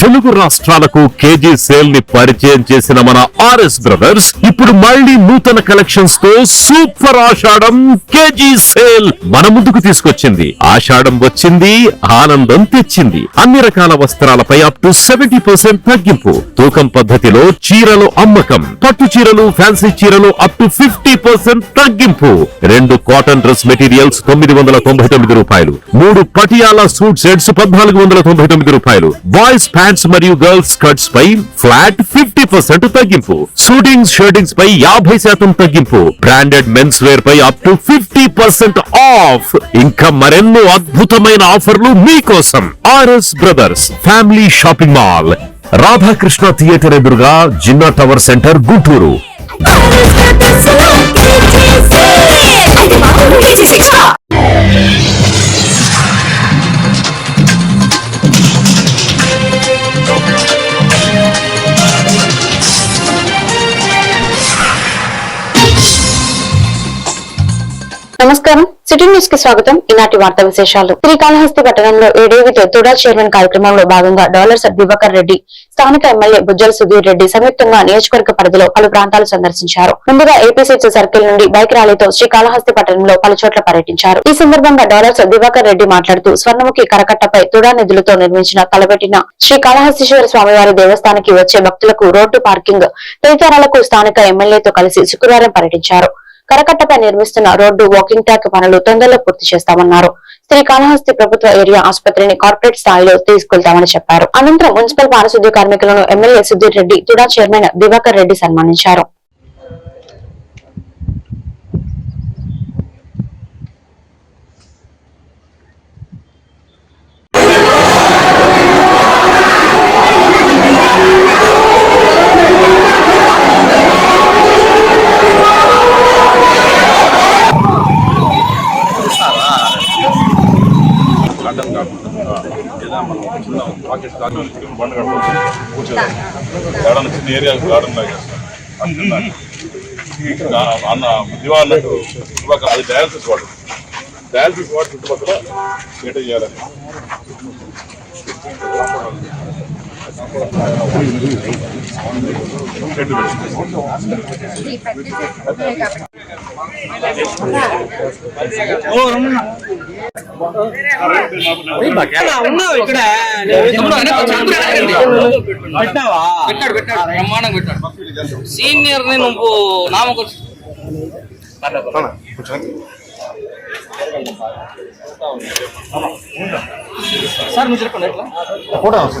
తెలుగు రాష్ట్రాలకు కేజీ సేల్ని పరిచయం చేసిన మన ఆర్ఎస్ బ్రదర్స్ ఇప్పుడు మళ్ళీ నూతన కలెక్షన్స్తో సూపర్ ఆషాఢం కేజీ సేల్ మన ముందుకు తీసుకొచ్చింది. ఆషాఢం వచ్చింది ఆనందం తెచ్చింది. అన్ని రకాల వస్త్రాలపై అప్ టు సెవెంటీ పర్సెంట్ తగ్గింపు. తూకం పద్ధతిలో చీరలు అమ్మకం. పట్టు చీరలు ఫ్యాన్సీ చీరలు అప్ టు ఫిఫ్టీ పర్సెంట్ తగ్గింపు. రెండు కాటన్ డ్రెస్ మెటీరియల్స్ తొమ్మిది వందల తొంభై తొమ్మిది రూపాయలు. మూడు పటియాలా సూట్ సెట్స్ పద్నాలుగు వందల తొంభై తొమ్మిది రూపాయలు. బాయ్స్ ప్యాంట్స్ మరియు గర్ల్స్ స్కర్ట్స్ పై ఫ్లాట్ ఫిఫ్టీ పర్సెంట్ తగ్గింపు. షూటింగ్స్ షర్టింగ్స్ పై యాభై శాతం తగ్గింపు. Branded men's wear pi up to fifty percent off ఇంకా మరెన్నో అద్భుతమైన ఆఫర్లు మీకోసం. RS brothers family shopping mall Radhakrishna theatre ఎదురుగా జిన్నా టవర్ సెంటర్ గుంటూరు. నమస్కారం. సిటీ న్యూస్కి స్వాగతం. ఈనాటి వార్తా విశేషాలు. శ్రీకాళహస్తి పట్టణంలో ఏడేవితో తుడా చైర్మన్ కార్యక్రమంలో భాగంగా డాలర్స్ దివాకర్ రెడ్డి స్థానిక ఎమ్మెల్యే బుజ్జల సుధీర్ రెడ్డి సంయుక్తంగా నియోజకవర్గ పరిధిలో పలు ప్రాంతాలు సందర్శించారు. ముందుగా ఏపీసీసీ సర్కిల్ నుండి బైక్ ర్యాలీతో శ్రీకాళహస్తి పట్టణంలో పలు చోట్ల పర్యటించారు. ఈ సందర్భంగా డాలర్స్ దివాకర్ రెడ్డి మాట్లాడుతూ స్వర్ణముఖి కరకట్టపై తుడా నిధులతో నిర్మించిన తలపెట్టిన శ్రీకాళహస్తీశ్వర స్వామివారి దేవస్థానానికి వచ్చే భక్తులకు రోడ్డు పార్కింగ్ తదితరాలకు స్థానిక ఎమ్మెల్యేతో కలిసి శుక్రవారం పర్యటించారు. కరకట్టపై నిర్మిస్తున్న రోడ్డు వాకింగ్ ట్రాక్ పనులు తొందరలో పూర్తి చేస్తామన్నారు. శ్రీకాళహస్తి ప్రభుత్వ ఏరియా ఆసుపత్రిని కార్పొరేట్ స్థాయిలో తీసుకెళ్తామని చెప్పారు. అనంతరం మున్సిపల్ పారిశుద్ధ్య కార్మికులను ఎమ్మెల్యే సుధీర్ రెడ్డి తుడా చైర్మన్ దివాకర్ రెడ్డి సన్మానించారు. గార్డెన్ చిన్న ఏరియా గార్డెన్ లాగా అన్న దివా అన్నట్టు చుట్టుపక్కల అది డయాలసిస్ వాడు డయాలసిస్ వాడు చుట్టుపక్కల మెయింటైన్ చేయాలని. చెట్టు పెట్టి ఉన్నావు ఇక్కడ. పెట్టావా? పెట్టాడు పెట్టాడు. బ్రహ్మాండంగా పెట్టాడు. సీనియర్ని నువ్వు నామకు సార్ మీరు చెప్పండి ఎట్లా? ఓకేనా ఉందండి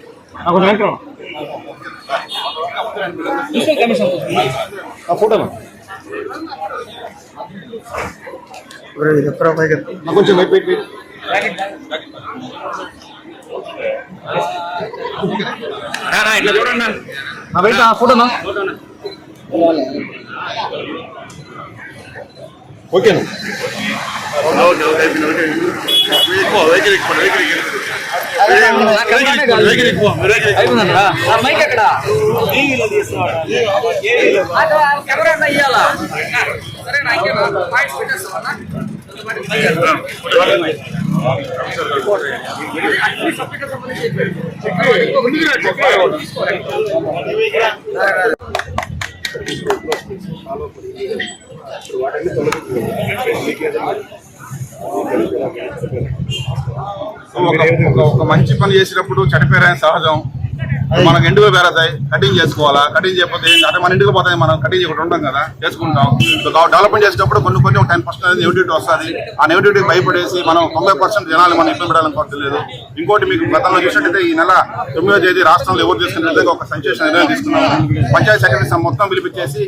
అంత బిడ్డుకోవటం కొంచెం వెయిట్ వెయిట్ వెయిట్ ఇట్లా చూడండి వెయిట్ ఆ ఫోటోనా ఓకేనా అయిపోయిందా మైక్ ఎక్కడ కెమెరా అయ్యాలా సరేనా ఇంకేనా పాయింట్స్ పెట్టేస్తామన్నా ఒక- ఒక- ఒక మంచి పని చేసినప్పుడు చనిపోయారని సహజం. మనకు ఎండుగా పేరతాయి కటింగ్ చేసుకోవాలా? కటింగ్ చేయకపోతే అంటే మన ఇంటికి పోతాయి. మనం కటింగ్ చేయకుండా ఉంటాం కదా. చేసుకుంటాం. డెవలప్మెంట్ చేసేటప్పుడు కొన్ని కొన్ని టెన్ పర్సెంట్ అనేది నెగిటివిటీ వస్తుంది. ఆ నెగిటివిటీ భయపడేసి మనం తొంభై పర్సెంట్ జనాలు మనం ఇబ్బంది పెట్టాలనుకోవట్లేదు ఇంకోటి మీకు గతంలో చూసినట్టయితే ఈ నెల తొమ్మిదో తేదీ రాష్ట్రంలో ఎవరు తీసుకున్న ఒక సంచేషన్ నిర్ణయం తీసుకున్నాము. పంచాయతీ సెక్రటరీ మొత్తం పిలిపించేసి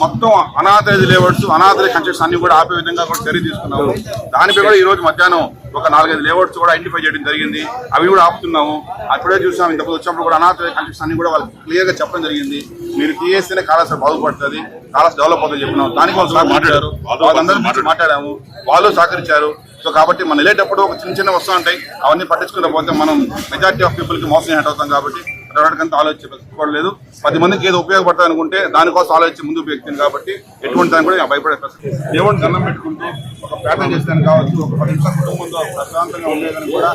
మొత్తం అనాథరైజ్ లేఅవుట్స్ అనాథరైజ్ కన్స్ట్రక్షన్ అన్ని కూడా ఆపే విధంగా కూడా చర్య తీసుకున్నాము. దానిపై కూడా ఈ రోజు మధ్యాహ్నం ఒక నాలుగైదు లేఅవుట్స్ కూడా ఐడెంటిఫై చేయడం జరిగింది. అవి కూడా ఆపుతున్నాము. అప్పుడే చూసాం ఇంతకుముందు వచ్చినప్పుడు కూడా అనాథరైజ్ కన్స్ట్రక్షన్ అన్ని కూడా వాళ్ళకి క్లియర్గా చెప్పడం జరిగింది. మీరు తీయేస్తేనే కాళాశ్ర బాగుపడుతుంది. కాళాశ్ర డెవలప్ అవుతుంది చెప్పినాం దానికి వాళ్ళు సహకరించారు. వాళ్ళందరూ మాట్లాడాము. వాళ్ళు సహకరించారు. సో కాబట్టి మనం వెళ్ళేటప్పుడు ఒక చిన్న చిన్న వస్తూ ఉంటాయి. అవన్నీ పట్టించుకుంటూ పోతే మనం మెజారిటీ ఆఫ్ పీపుల్కి మోసం అవుతాం కాబట్టి అడగడానికి ఆలోచించలేదు పది మందికి ఏదో ఉపయోగపడతాయి అనుకుంటే దానికోసం ఆలోచించి ముందు వ్యక్తిని కాబట్టి ఎటువంటి దాన్ని కూడా భయపడే ప్రశ్న దేవుడిని దండం పెట్టుకుంటూ ఒక ప్రార్థన చేస్తాను కావచ్చు ఒక పది నిమిషాల కుటుంబంతో ప్రశాంతంగా ఉండేదని కూడా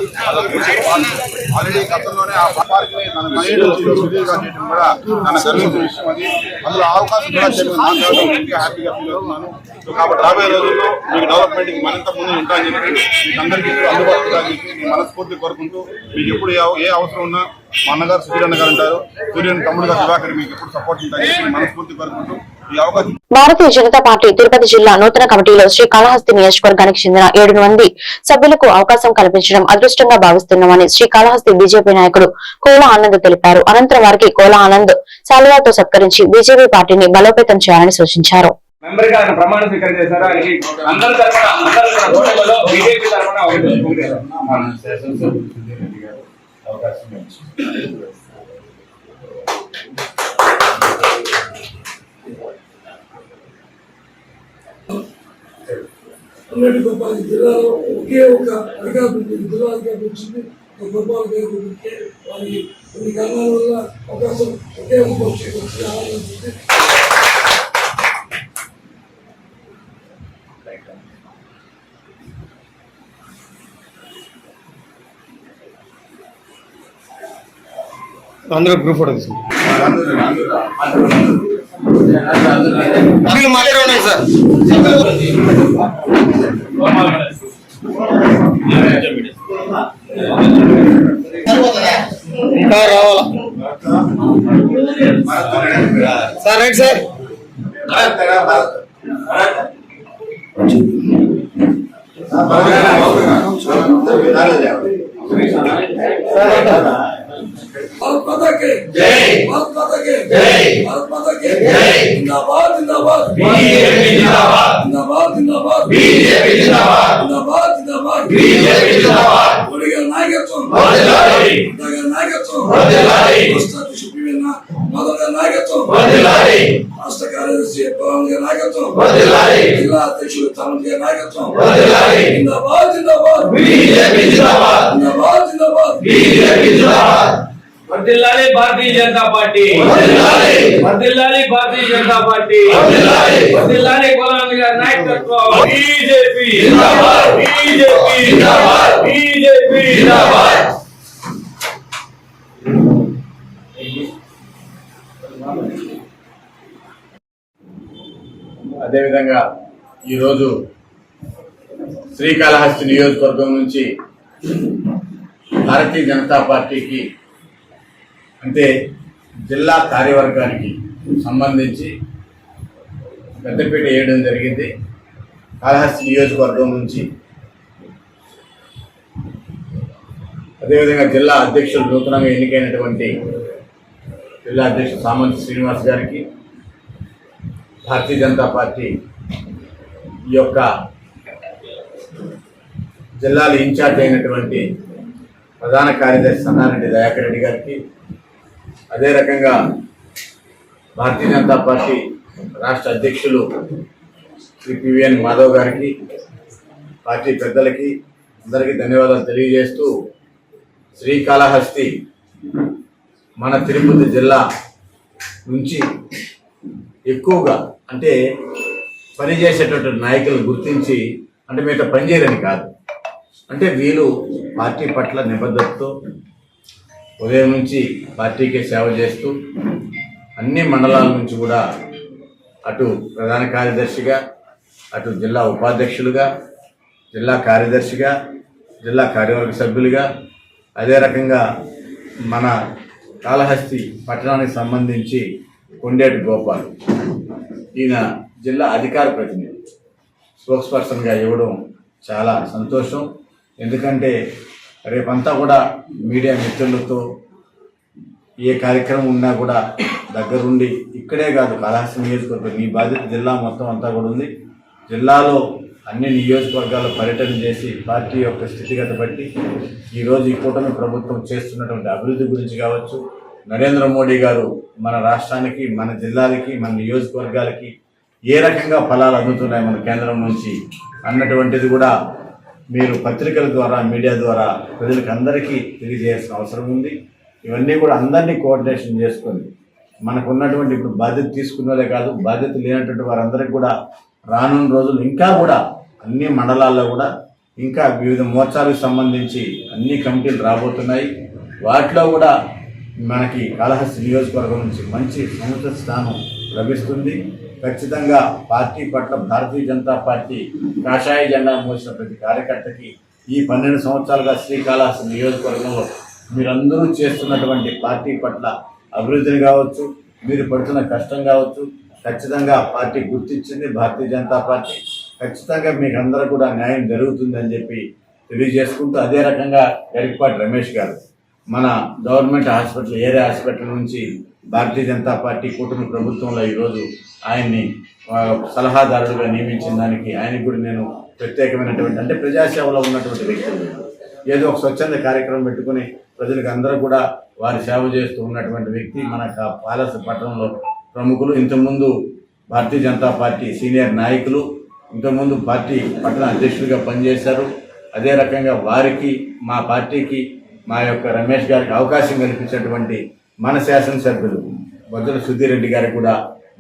ఆల్రెడీ గతంలోనే ఆ పాపానికి తన మైండ్ చేయడం కూడా తన గర్వించిన విషయం అది. అందులో అవకాశం కూడా చెప్పి నాకు హ్యాపీగా ఫీల్ అవుతున్నాను. కాబట్టి రాబోయే రోజుల్లో మీకు డెవలప్మెంట్ మరింత ముందు ఉంటాయని చెప్పి మీకు అందరికీ అందుబాటులో చెప్పి నేను మనస్ఫూర్తి కోరుకుంటూ మీకు ఎప్పుడు ఏ- అవసరం ఉన్నా మా అన్నగారు సూర్యన్న గారు ఉంటారు. సూర్యుని తమ్ముడుగా దివాకర్ మీకు ఎప్పుడు సపోర్ట్ ఉంటాయని చెప్పి మనస్ఫూర్తి కోరుకుంటూ ఈ అవకాశం భారతీయ జనతా పార్టీ తిరుపతి జిల్లా నూతన కమిటీలో శ్రీ కాళహస్తి నియోజకవర్గానికి చెందిన ఏడు మంది సభ్యులకు అవకాశం కల్పించడం అదృష్టంగా భావిస్తున్నామని శ్రీ కాళహస్తి బీజేపీ నాయకుడు కోల ఆనంద్ తెలిపారు. అనంతరం వారికి కోల ఆనంద్ సాల్వాతో సత్కరించి బీజేపీ పార్టీని బలోపేతం చేయాలని సూచించారు. మెంబర్గా ఆయన ప్రమాణ స్వీకారం చేశారు. ఆయనకి అందరి తరఫున అందరి ఓట్లలో బీజేపీ తరఫున గోపాల్ జిల్లాలో ఒకే ఒక అధికారులు జిల్లాధికారి వచ్చింది. గోపాల్ ఉంటే వారికి కొన్ని కారణాల వల్ల అవకాశం ఒకే ఒక పక్షి అందరూ గ్రూప్ ఫోటో తీసుకుంటాం మాట్లాడే ఉన్నాయి సార్. ఇంకా రావాలా? Sir right sir. Bharat Mata కే జై. భారత్ మాతా కే జై. భారత్ మాతా కే జై. జిందాబాద్ జిందాబాద్. బీజేపీ జిందాబాద్. జిందాబాద్ జిందాబాద్. బీజేపీ జిందాబాద్. జిందాబాద్ జిందాబాద్. బీజేపీ జిందాబాద్. మోడీ గారి నాయకత్వం. వర్ధిల్లాలి మోడీ గారి నాయకత్వం. వర్ధిల్లాలి రాష్ట్ర అధ్యక్షుడిన మదన్ గారి నాయకత్వం. వర్ధిల్లాలి రాష్ట్ర కార్యదర్శి పవన్ గారి నాయకత్వం. వర్ధిల్లాలి జిల్లా అధ్యక్షుడు తరుణ్ గారి నాయకత్వం. వర్ధిల్లాలి జిందాబాద్ జిందాబాద్. బీజేపీ జిందాబాద్. జిందాబాద్ జిందాబాద్. బీజేపీ జిందాబాద్. వర్దిల్లాలి భారతీయ జనతా పార్టీ. వర్దిల్లాలి భారతీయ జనతా పార్టీ. వర్దిల్లాలి కోలాంబి గారి నాయకత్వం బీజేపీ. బీజేపీ. బీజేపీ అదేవిధంగా ఈరోజు శ్రీకాళహస్తి నియోజకవర్గం నుంచి భారతీయ జనతా పార్టీకి అంటే జిల్లా కార్యవర్గానికి సంబంధించి పెద్దపీట వేయడం జరిగింది. కాళహస్తి నియోజకవర్గం నుంచి. అదేవిధంగా జిల్లా అధ్యక్షులు నూతనంగా ఎన్నికైనటువంటి జిల్లా అధ్యక్షుడు సామంత్ శ్రీనివాస్ గారికి భారతీయ జనతా పార్టీ ఈ యొక్క జిల్లాల ఇన్ఛార్జ్ అయినటువంటి ప్రధాన కార్యదర్శి సన్నారెడ్డి దయాకర్ రెడ్డి గారికి అదే రకంగా భారతీయ జనతా పార్టీ రాష్ట్ర అధ్యక్షులు శ్రీ పివిఎన్ మాధవ్ గారికి పార్టీ పెద్దలకి అందరికీ ధన్యవాదాలు తెలియజేస్తూ శ్రీకాళహస్తి మన తిరుపతి జిల్లా నుంచి ఎక్కువగా అంటే పనిచేసేటటువంటి నాయకులను గుర్తించి అంటే మీతో పనిచేయరని కాదు. అంటే వీళ్ళు పార్టీ పట్ల నిబద్ధతతో ఉదయం నుంచి పార్టీకే సేవ చేస్తూ అన్ని మండలాల నుంచి కూడా అటు ప్రధాన కార్యదర్శిగా అటు జిల్లా ఉపాధ్యక్షులుగా జిల్లా కార్యదర్శిగా జిల్లా కార్యవర్గ సభ్యులుగా అదే రకంగా మన కాళహస్తి పట్టణానికి సంబంధించి కొండేటి గోపాల్ ఈయన జిల్లా అధికార ప్రతినిధి. స్పోక్స్ పర్సన్గా ఇవ్వడం చాలా సంతోషం. ఎందుకంటే రేపంతా కూడా మీడియా మిత్రులతో ఏ కార్యక్రమం ఉన్నా కూడా దగ్గరుండి ఇక్కడే కాదు కాళహస్తి నియోజకవర్గం నీ బాధ్యత జిల్లా మొత్తం అంతా కూడా ఉంది. జిల్లాలో అన్ని నియోజకవర్గాల్లో పర్యటన చేసి పార్టీ యొక్క స్థితిగత బట్టి ఈరోజు ఈ కూటమి ప్రభుత్వం చేస్తున్నటువంటి అభివృద్ధి గురించి కావచ్చు నరేంద్ర మోడీ గారు మన రాష్ట్రానికి మన జిల్లాలకి మన నియోజకవర్గాలకి ఏ రకంగా ఫలాలు అందుతున్నాయి మన కేంద్రం నుంచి అన్నటువంటిది కూడా మీరు పత్రికల ద్వారా మీడియా ద్వారా ప్రజలకు అందరికీ తెలియజేయాల్సిన అవసరం ఉంది. ఇవన్నీ కూడా అందరినీ కోఆర్డినేషన్ చేసుకొని మనకు ఉన్నటువంటి ఇప్పుడు బాధ్యత తీసుకున్నదే కాదు బాధ్యత లేనటువంటి వారందరికీ కూడా రానున్న రోజులు ఇంకా కూడా అన్ని మండలాల్లో కూడా ఇంకా వివిధ మోర్చాలకు సంబంధించి అన్ని కమిటీలు రాబోతున్నాయి. వాటిలో కూడా మనకి కాళహస్తి నియోజకవర్గం నుంచి మంచి సముచిత స్థానం లభిస్తుంది. ఖచ్చితంగా పార్టీ పట్ల భారతీయ జనతా పార్టీ కాషాయ జెండా మోసిన ప్రతి కార్యకర్తకి ఈ పన్నెండు సంవత్సరాలుగా శ్రీకాళహస్తి నియోజకవర్గంలో మీరందరూ చేస్తున్నటువంటి పార్టీ పట్ల అభివృద్ధిని కావచ్చు మీరు పడుతున్న కష్టం కావచ్చు ఖచ్చితంగా పార్టీ గుర్తించింది భారతీయ జనతా పార్టీ. ఖచ్చితంగా మీకు అందరూ కూడా న్యాయం జరుగుతుందని చెప్పి తెలియజేసుకుంటూ అదే రకంగా గరికపాటి రమేష్ గారు మన గవర్నమెంట్ హాస్పిటల్ ఏరియా హాస్పిటల్ నుంచి భారతీయ జనతా పార్టీ కూటమి ప్రభుత్వంలో ఈరోజు ఆయన్ని సలహాదారుడుగా నియమించిన దానికి ఆయనకు కూడా నేను ప్రత్యేకమైనటువంటి అంటే ప్రజాసేవలో ఉన్నటువంటి వ్యక్తి ఏదో ఒక స్వచ్ఛంద కార్యక్రమం పెట్టుకుని ప్రజలకు అందరూ కూడా వారి సేవ చేస్తూ ఉన్నటువంటి వ్యక్తి మన పాలస పట్టణంలో ప్రముఖులు. ఇంతకుముందు భారతీయ జనతా పార్టీ సీనియర్ నాయకులు ఇంతకుముందు పార్టీ పట్టణ అధ్యక్షుడిగా పనిచేశారు. అదే రకంగా వారికి మా పార్టీకి మా యొక్క రమేష్ గారికి అవకాశం కల్పించినటువంటి మన శాసనసభ్యులు వజ్ర సుధీరెడ్డి గారికి కూడా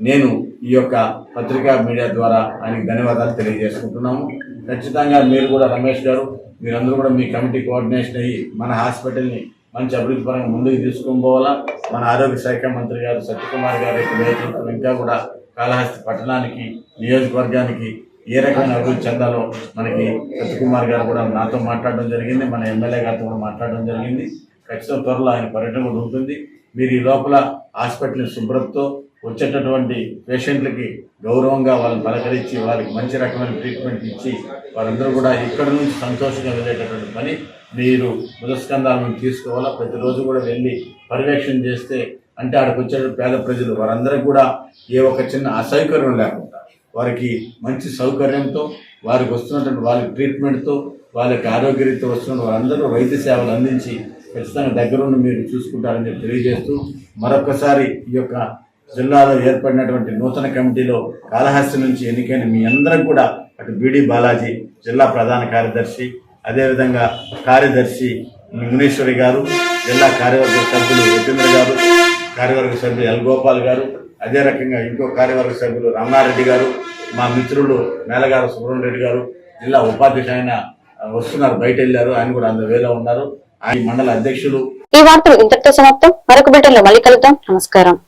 నేను ఈ యొక్క పత్రికా మీడియా ద్వారా ఆయనకి ధన్యవాదాలు తెలియజేసుకుంటున్నాము. ఖచ్చితంగా మీరు కూడా రమేష్ గారు మీరందరూ కూడా మీ కమిటీ కోఆర్డినేషన్ అయ్యి మన హాస్పిటల్ని మంచి అభివృద్ధి పరంగా ముందుకు తీసుకొని పోవాలా? మన ఆరోగ్య శాఖ మంత్రి గారు సత్యకుమార్ గారి నేతృత్వం ఇంకా కూడా కాళహస్తి పట్టణానికి నియోజకవర్గానికి ఏ రకమైన అభివృద్ధి చెందాలో మనకి సత్యకుమార్ గారు కూడా నాతో మాట్లాడడం జరిగింది. మన ఎమ్మెల్యే గారితో కూడా మాట్లాడడం జరిగింది. ఖచ్చితంగా త్వరలో ఆయన పర్యటన కూడా ఉంటుంది. మీరు ఈ లోపల హాస్పిటల్ శుభ్రతతో వచ్చేటటువంటి పేషెంట్లకి గౌరవంగా వాళ్ళని పలకరించి వాళ్ళకి మంచి రకమైన ట్రీట్మెంట్ ఇచ్చి వారందరూ కూడా ఇక్కడ నుంచి సంతోషంగా వెళ్ళేటటువంటి పని మీరు బుధస్కంధాలను తీసుకోవాలా? ప్రతిరోజు కూడా వెళ్ళి పర్యవేక్షణ చేస్తే అంటే ఆడికి వచ్చే పేద ప్రజలు వారందరికీ కూడా ఏ ఒక్క చిన్న అసౌకర్యం లేకుండా వారికి మంచి సౌకర్యంతో వారికి వస్తున్నటువంటి వాళ్ళకి ట్రీట్మెంట్తో వాళ్ళకి ఆరోగ్యరీత్యా వస్తున్న వారందరూ వైద్య సేవలు అందించి ఖచ్చితంగా దగ్గరుండి మీరు చూసుకుంటారని చెప్పి తెలియజేస్తూ మరొకసారి ఈ యొక్క జిల్లాలో ఏర్పడినటువంటి నూతన కమిటీలో కాళహస్తి నుంచి ఎన్నికైన మీ అందరం కూడా అటు బీడీ బాలాజీ జిల్లా ప్రధాన కార్యదర్శి అదేవిధంగా కార్యదర్శి మునేశ్వరి గారు జిల్లా కార్యవర్గ సభ్యులు యతీంద్ర గారు కార్యవర్గ సభ్యులు ఎల్ గోపాల్ గారు అదే రకంగా ఇంకో కార్యవర్గ సభ్యులు రమణారెడ్డి గారు మా మిత్రులు మేలగారు సుబ్రహ్మణ్య రెడ్డి గారు జిల్లా ఉపాధ్యక్షుడు ఆయన వస్తున్నారు బయట వెళ్ళారు ఆయన కూడా అంత వేలో ఉన్నారు. ఆయన మండల అధ్యక్షులు. ఈ వార్తలు ఇంతటితో సమాప్తం. మరొక బిడ్డలో మళ్ళీ కలుద్దాం. నమస్కారం.